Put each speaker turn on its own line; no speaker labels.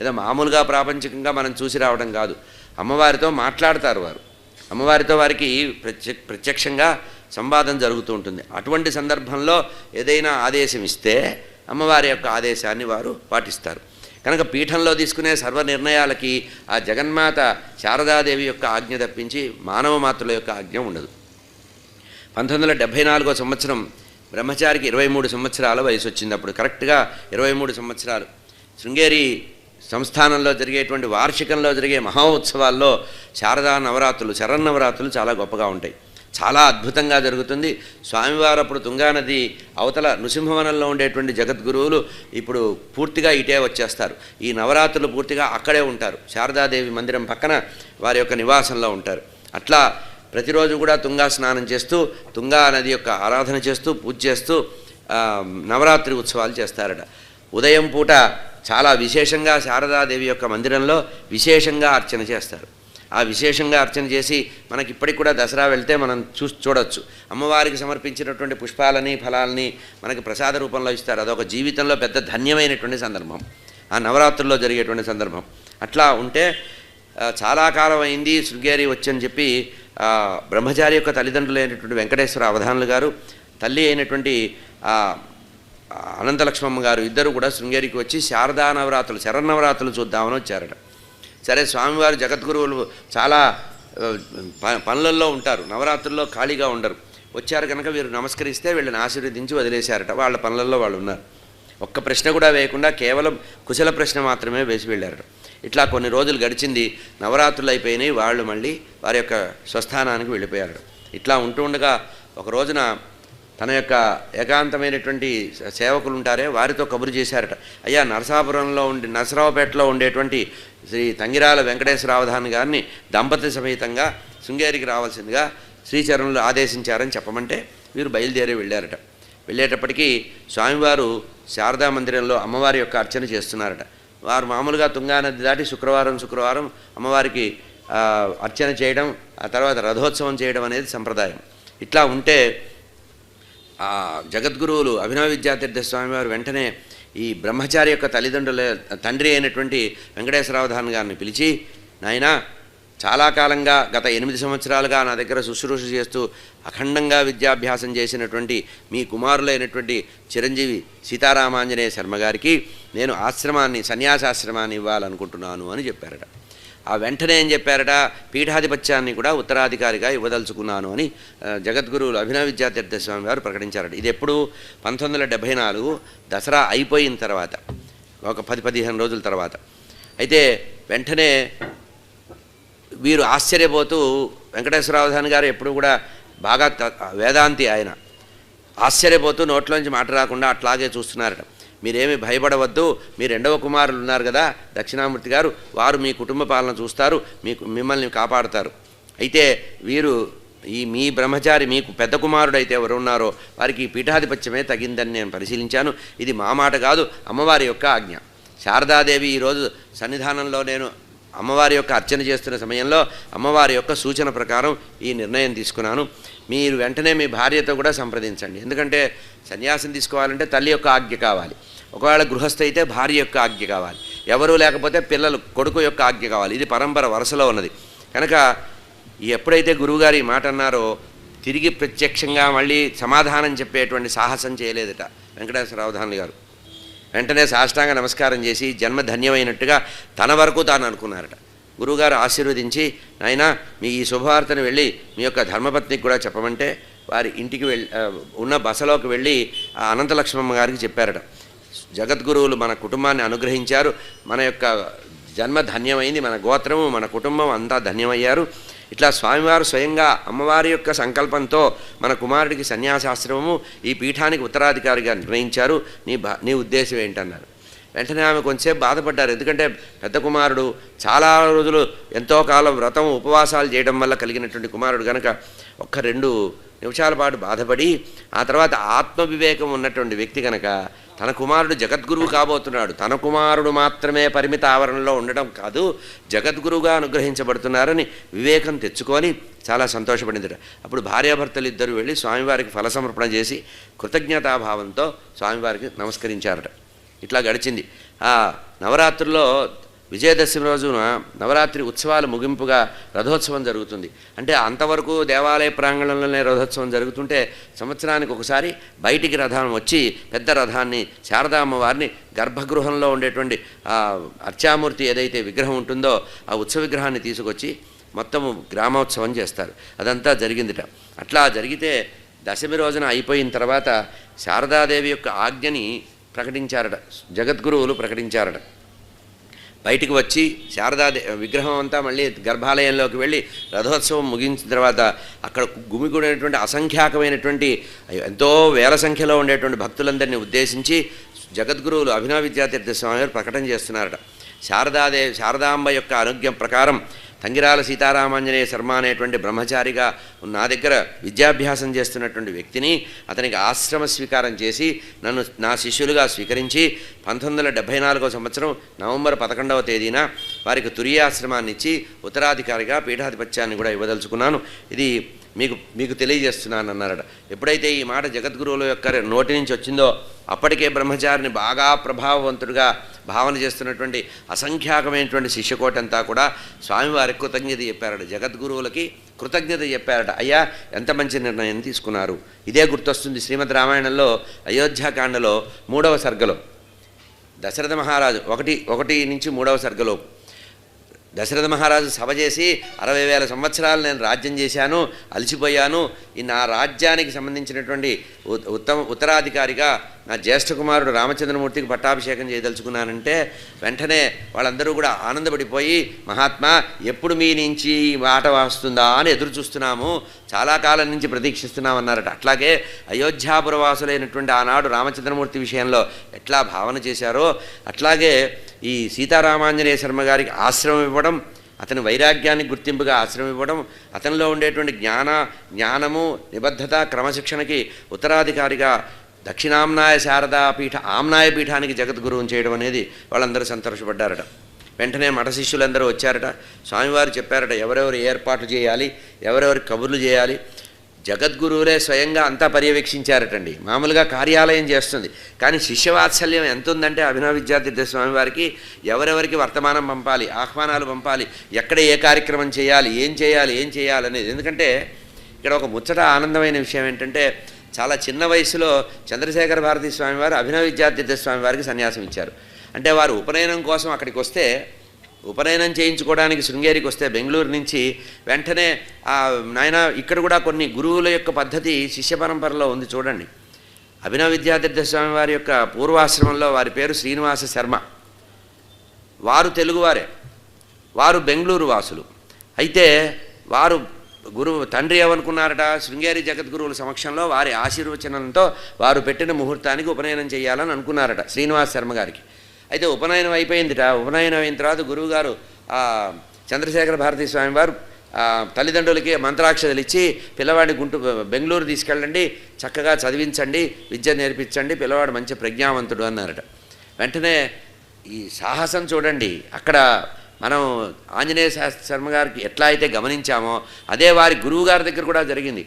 ఏదో మామూలుగా ప్రాపంచికంగా మనం చూసి రావడం కాదు. అమ్మవారితో మాట్లాడతారు వారు. అమ్మవారితో వారికి ప్రత్య ప్రత్యక్షంగా సంవాదం జరుగుతూ ఉంటుంది. అటువంటి సందర్భంలో ఏదైనా ఆదేశం ఇస్తే అమ్మవారి యొక్క ఆదేశాన్ని వారు పాటిస్తారు. కనుక పీఠంలో తీసుకునే సర్వ నిర్ణయాలకి ఆ జగన్మాత శారదాదేవి యొక్క ఆజ్ఞ తప్పించి మానవ మాతృల యొక్క ఆజ్ఞ ఉండదు. పంతొమ్మిది వందల డెబ్భై నాలుగో సంవత్సరం బ్రహ్మచారికి ఇరవై మూడు సంవత్సరాల వయసు వచ్చింది. అప్పుడు కరెక్ట్గా ఇరవై మూడు సంవత్సరాలు. శృంగేరి సంస్థానంలో జరిగేటువంటి వార్షికంలో జరిగే మహోత్సవాల్లో శారదా నవరాత్రులు శరన్నవరాత్రులు చాలా గొప్పగా ఉంటాయి. చాలా అద్భుతంగా జరుగుతుంది. స్వామివారు అప్పుడు తుంగానది అవతల నృసింహవనంలో ఉండేటువంటి జగద్గురువులు ఇప్పుడు పూర్తిగా ఇటే వచ్చేస్తారు. ఈ నవరాత్రులు పూర్తిగా అక్కడే ఉంటారు. శారదాదేవి మందిరం పక్కన వారి యొక్క నివాసంలో ఉంటారు. అట్లా ప్రతిరోజు కూడా తుంగా స్నానం చేస్తూ తుంగా నది యొక్క ఆరాధన చేస్తూ పూజ చేస్తూ నవరాత్రి ఉత్సవాలు చేస్తారట. ఉదయం పూట చాలా విశేషంగా శారదాదేవి యొక్క మందిరంలో విశేషంగా అర్చన చేస్తారు. ఆ విశేషంగా అర్చన చేసి మనకి ఇప్పటికి కూడా దసరా వెళ్తే మనం చూసి చూడొచ్చు. అమ్మవారికి సమర్పించినటువంటి పుష్పాలని ఫలాలని మనకి ప్రసాద రూపంలో ఇస్తారు. అదొక జీవితంలో పెద్ద ధన్యమైనటువంటి సందర్భం. ఆ నవరాత్రుల్లో జరిగేటువంటి సందర్భం. అట్లా ఉంటే చాలా కాలం అయింది శృంగేరి వచ్చని చెప్పి బ్రహ్మచారి యొక్క తల్లిదండ్రులు అయినటువంటి వెంకటేశ్వర అవధానులు గారు తల్లి అయినటువంటి అనంతలక్ష్మమ్మ గారు ఇద్దరు కూడా శృంగేరికి వచ్చి శారదా నవరాత్రులు శరన్నవరాత్రులు చూద్దామని వచ్చారట. సరే స్వామివారు జగద్గురువులు చాలా ప- పనులలో ఉంటారు నవరాత్రుల్లో ఖాళీగా ఉండరు. వచ్చారు కనుక వీరు నమస్కరిస్తే వీళ్ళని ఆశీర్వదించి వదిలేశారట. వాళ్ళ పనులలో వాళ్ళు ఉన్నారు. ఒక్క ప్రశ్న కూడా వేయకుండా కేవలం కుశల ప్రశ్న మాత్రమే వేసి వెళ్ళారట. ఇట్లా కొన్ని రోజులు గడిచింది నవరాత్రులు అయిపోయినాయి వాళ్ళు మళ్ళీ వారి యొక్క స్వస్థానానికి వెళ్ళిపోయారు ఇట్లా ఉంటూ ఉండగా ఒక రోజున తన యొక్క ఏకాంతమైనటువంటి సేవకులు ఉంటారే వారితో కబురు చేశారట. అయ్యా నరసాపురంలో ఉండి నరసరావుపేటలో ఉండేటువంటి శ్రీ తంగిరాల వెంకటేశ్వరావధాని గారిని దంపతి సమేతంగా శృంగేరికి రావాల్సిందిగా శ్రీచరణులు ఆదేశించారని చెప్పమంటే వీరు బయలుదేరి వెళ్ళారట. వెళ్ళేటప్పటికీ స్వామివారు శారదా మందిరంలో అమ్మవారి యొక్క అర్చన చేస్తున్నారట. వారు మామూలుగా తుంగానది దాటి శుక్రవారం శుక్రవారం అమ్మవారికి అర్చన చేయడం ఆ తర్వాత రథోత్సవం చేయడం అనేది సంప్రదాయం. ఇట్లా ఉంటే ఆ జగద్గురువులు అభినవ విద్యాతీర్థ స్వామివారు వెంటనే ఈ బ్రహ్మచారి యొక్క తల్లిదండ్రుల తండ్రి అయినటువంటి వెంకటేశ్వరావధాన్ గారిని పిలిచి నాయనా చాలా కాలంగా గత ఎనిమిది సంవత్సరాలుగా నా దగ్గర శుశ్రూష చేస్తూ అఖండంగా విద్యాభ్యాసం చేసినటువంటి మీ కుమారులైనటువంటి చిరంజీవి సీతారామాంజనేయ శర్మ గారికి నేను ఆశ్రమాన్ని సన్యాసాశ్రమాన్ని ఇవ్వాలనుకుంటున్నాను అని చెప్పారట. ఆ వెంటనే ఏం చెప్పారట? పీఠాధిపత్యాన్ని కూడా ఉత్తరాధికారిగా ఇవ్వదలుచుకున్నాను అని జగద్గురువులు అభినవ విద్యాతీర్థ స్వామి వారు ప్రకటించారట. ఇది ఎప్పుడు? పంతొమ్మిది వందల డెబ్భై నాలుగు దసరా అయిపోయిన తర్వాత ఒక పది పదిహేను రోజుల తర్వాత. అయితే వెంటనే వీరు ఆశ్చర్యపోతూ వెంకటేశ్వరావధాని గారు ఎప్పుడు కూడా బాగా వేదాంతి ఆయన ఆశ్చర్యపోతూ నోట్లోంచి మాట రాకుండా అట్లాగే చూస్తున్నారట. మీరేమి భయపడవద్దు. మీ రెండవ కుమారులు ఉన్నారు కదా దక్షిణామూర్తి గారు వారు మీ కుటుంబ పాలన చూస్తారు మీకు మిమ్మల్ని కాపాడుతారు. అయితే వీరు ఈ మీ బ్రహ్మచారి మీకు పెద్ద కుమారుడు అయితే ఎవరు ఉన్నారో వారికి పీఠాధిపత్యమే తగిందని నేను పరిశీలించాను. ఇది మా మాట కాదు అమ్మవారి యొక్క ఆజ్ఞ. శారదాదేవి ఈరోజు సన్నిధానంలో నేను అమ్మవారి యొక్క అర్చన చేస్తున్న సమయంలో అమ్మవారి యొక్క సూచన ప్రకారం ఈ నిర్ణయం తీసుకున్నాను. మీరు వెంటనే మీ భార్యతో కూడా సంప్రదించండి. ఎందుకంటే సన్యాసం తీసుకోవాలంటే తల్లి యొక్క ఆజ్ఞ కావాలి. ఒకవేళ గృహస్థ అయితే భార్య యొక్క ఆజ్ఞ కావాలి. ఎవరూ లేకపోతే పిల్లలు కొడుకు యొక్క ఆజ్ఞ కావాలి. ఇది పరంపర వరుసలో ఉన్నది. కనుక ఎప్పుడైతే గురువుగారు ఈ మాట అన్నారో తిరిగి ప్రత్యక్షంగా మళ్ళీ సమాధానం చెప్పేటువంటి సాహసం చేయలేదట వెంకటేశ్వరరావధానులు గారు. వెంటనే సాష్టాంగ నమస్కారం చేసి జన్మ ధన్యమైనట్టుగా తన వరకు తాను అనుకున్నారట. గురువుగారు ఆశీర్వదించి నాయన మీ ఈ శుభవార్తను వెళ్ళి మీ యొక్క ధర్మపత్నికి కూడా చెప్పమంటే వారి ఇంటికి వెళ్ళి ఉన్న బసలోకి వెళ్ళి ఆ అనంతలక్ష్మమ్మ గారికి చెప్పారట. జగద్గురువులు మన కుటుంబాన్ని అనుగ్రహించారు. మన యొక్క జన్మ ధన్యమైంది. మన గోత్రము మన కుటుంబం అంతా ధన్యమయ్యారు. ఇట్లా స్వామివారు స్వయంగా అమ్మవారి యొక్క సంకల్పంతో మన కుమారుడికి సన్యాసాశ్రమము ఈ పీఠానికి ఉత్తరాధికారిగా నిర్ణయించారు. నీ బా నీ ఉద్దేశం ఏంటన్నారు? వెంటనే ఆమె కొంచెంసేపు బాధపడ్డారు. ఎందుకంటే పెద్ద కుమారుడు చాలా రోజులు ఎంతో కాలం వ్రతం ఉపవాసాలు చేయడం వల్ల కలిగినటువంటి కుమారుడు కనుక ఒక్క రెండు నిమిషాల పాటు బాధపడి ఆ తర్వాత ఆత్మవివేకం ఉన్నటువంటి వ్యక్తి కనుక తన కుమారుడు జగద్గురువు కాబోతున్నాడు. తన కుమారుడు మాత్రమే పరిమిత ఆవరణలో ఉండడం కాదు జగద్గురువుగా అనుగ్రహించబడుతున్నారని వివేకం తెచ్చుకొని చాలా సంతోషపడిందట. అప్పుడు భార్యాభర్తలు ఇద్దరు వెళ్ళి స్వామివారికి ఫలసమర్పణ చేసి కృతజ్ఞతాభావంతో స్వామివారికి నమస్కరించారట. ఇట్లా గడిచింది. ఆ నవరాత్రుల్లో విజయదశమి రోజున నవరాత్రి ఉత్సవాలు ముగింపుగా రథోత్సవం జరుగుతుంది. అంటే అంతవరకు దేవాలయ ప్రాంగణంలోనే రథోత్సవం జరుగుతుంటే సంవత్సరానికి ఒకసారి బయటికి రథం వచ్చి పెద్ద రథాన్ని శారదా అమ్మవారిని గర్భగృహంలో ఉండేటువంటి అర్చామూర్తి ఏదైతే విగ్రహం ఉంటుందో ఆ ఉత్సవ విగ్రహాన్ని తీసుకొచ్చి మొత్తము గ్రామోత్సవం చేస్తారు. అదంతా జరిగిందిట. అట్లా జరిగితే దశమి రోజున అయిపోయిన తర్వాత శారదాదేవి యొక్క ఆజ్ఞని ప్రకటించారట. జగద్గురువులు ప్రకటించారట. బయటికి వచ్చి శారదాదే విగ్రహం అంతా మళ్ళీ గర్భాలయంలోకి వెళ్ళి రథోత్సవం ముగించిన తర్వాత అక్కడ గుమిగూడినటువంటి అసంఖ్యాకమైనటువంటి ఎంతో వేల సంఖ్యలో ఉండేటువంటి భక్తులందరినీ ఉద్దేశించి జగద్గురువులు అభినవ విద్యాతీర్థ స్వామి వారు ప్రకటన చేస్తున్నారట. శారదాదేవి శారదాంబ యొక్క అనుజ్ఞ ప్రకారం తంగిరాల సీతారామాంజనేయ శర్మ అనేటువంటి బ్రహ్మచారిగా నా దగ్గర విద్యాభ్యాసం చేస్తున్నటువంటి వ్యక్తిని అతనికి ఆశ్రమ స్వీకారం చేసి నన్ను నా శిష్యులుగా స్వీకరించి పంతొమ్మిది వందల డెబ్భై నాలుగో సంవత్సరం నవంబర్ పదకొండవ తేదీన వారికి తురియాశ్రమాన్ని ఇచ్చి ఉత్తరాధికారిగా పీఠాధిపత్యాన్ని కూడా ఇవ్వదలుచుకున్నాను. ఇది మీకు మీకు తెలియజేస్తున్నాను అన్నారట. ఎప్పుడైతే ఈ మాట జగద్గురువుల యొక్క నోటి నుంచి వచ్చిందో అప్పటికే బ్రహ్మచారిని బాగా ప్రభావవంతుడిగా భావన చేస్తున్నటువంటి అసంఖ్యాకమైనటువంటి శిష్యకోటంతా కూడా స్వామివారికి కృతజ్ఞత చెప్పారట జగద్గురువులకి కృతజ్ఞత చెప్పారట. అయ్యా ఎంత మంచి నిర్ణయం తీసుకున్నారు. ఇదే గుర్తొస్తుంది శ్రీమద్ రామాయణంలో అయోధ్యాకాండలో మూడవ సర్గలో. దశరథ మహారాజు ఒకటి ఒకటి నుంచి మూడవ సర్గలో దశరథ మహారాజు సభ చేసి అరవై వేల సంవత్సరాలు నేను రాజ్యం చేశాను అలసిపోయాను. ఈ నా రాజ్యానికి సంబంధించినటువంటి ఉత్తమ ఉత్తరాధికారిగా నా జ్యేష్ఠ కుమారుడు రామచంద్రమూర్తికి పట్టాభిషేకం చేయదలుచుకున్నానంటే వెంటనే వాళ్ళందరూ కూడా ఆనందపడిపోయి మహాత్మా ఎప్పుడు మీ నుంచి ఈ మాట వస్తుందా అని ఎదురు చూస్తున్నాము. చాలా కాలం నుంచి ప్రతీక్షిస్తున్నామన్నారట. అట్లాగే అయోధ్యాపురవాసులైనటువంటి ఆనాడు రామచంద్రమూర్తి విషయంలో ఎట్లా భావన చేశారో అట్లాగే ఈ సీతారామాంజనేయ శర్మ గారికి ఆశ్రమం ఇవ్వడం అతని వైరాగ్యానికి గుర్తింపుగా ఆశ్రమం ఇవ్వడం అతనిలో ఉండేటువంటి జ్ఞాన జ్ఞానము నిబద్ధత క్రమశిక్షణకి ఉత్తరాధికారిగా దక్షిణాంనాయ శారదా పీఠ ఆమ్నాయ పీఠానికి జగద్గురువుని చేయడం అనేది వాళ్ళందరూ సంతోషపడ్డారట. వెంటనే మఠ శిష్యులందరూ వచ్చారట. స్వామివారు చెప్పారట ఎవరెవరు ఏర్పాట్లు చేయాలి ఎవరెవరు కబుర్లు చేయాలి జగద్గురువులే స్వయంగా అంతా పర్యవేక్షించారటండి. మామూలుగా కార్యాలయం చేస్తుంది. కానీ శిష్యవాత్సల్యం ఎంత ఉందంటే అభినవ విద్యార్థి స్వామి వారికి ఎవరెవరికి వర్తమానం పంపాలి ఆహ్వానాలు పంపాలి ఎక్కడ ఏ కార్యక్రమం చేయాలి ఏం చేయాలి ఏం చేయాలి అనేది. ఎందుకంటే ఇక్కడ ఒక ముచ్చట ఆనందమైన విషయం ఏంటంటే చాలా చిన్న వయసులో చంద్రశేఖర భారతీ స్వామివారు అభినవ విద్యార్థి స్వామి వారికి సన్యాసం ఇచ్చారు అంటే వారు ఉపనయనం కోసం అక్కడికి వస్తే ఉపనయనం చేయించుకోవడానికి శృంగేరికి వస్తే బెంగళూరు నుంచి వెంటనే నాయన ఇక్కడ కూడా కొన్ని గురువుల యొక్క పద్ధతి శిష్య పరంపరలో ఉంది చూడండి. అభినవ విద్యాతీర్థ స్వామి వారి యొక్క పూర్వాశ్రమంలో వారి పేరు శ్రీనివాస శర్మ. వారు తెలుగువారే. వారు బెంగళూరు వాసులు. అయితే వారు గురువు తండ్రి ఏమనుకున్నారట? శృంగేరి జగద్గురువుల సమక్షంలో వారి ఆశీర్వచనంతో వారు పెట్టిన ముహూర్తానికి ఉపనయనం చేయాలని అనుకున్నారట శ్రీనివాస్ శర్మ గారికి. అయితే ఉపనయనం అయిపోయిందిట. ఉపనయనం అయిన తర్వాత గురువుగారు చంద్రశేఖర భారతీ స్వామి వారు తల్లిదండ్రులకి మంత్రాక్షతలు ఇచ్చి పిల్లవాడిని గుంటూ బెంగళూరు తీసుకెళ్ళండి చక్కగా చదివించండి విద్య నేర్పించండి పిల్లవాడు మంచి ప్రజ్ఞావంతుడు అన్నారట. వెంటనే ఈ సాహసం చూడండి అక్కడ మనం ఆంజనేయ శాస్త్ర శర్మ గారికి ఎట్లా అయితే గమనించామో అదే వారి గురువుగారి దగ్గర కూడా జరిగింది.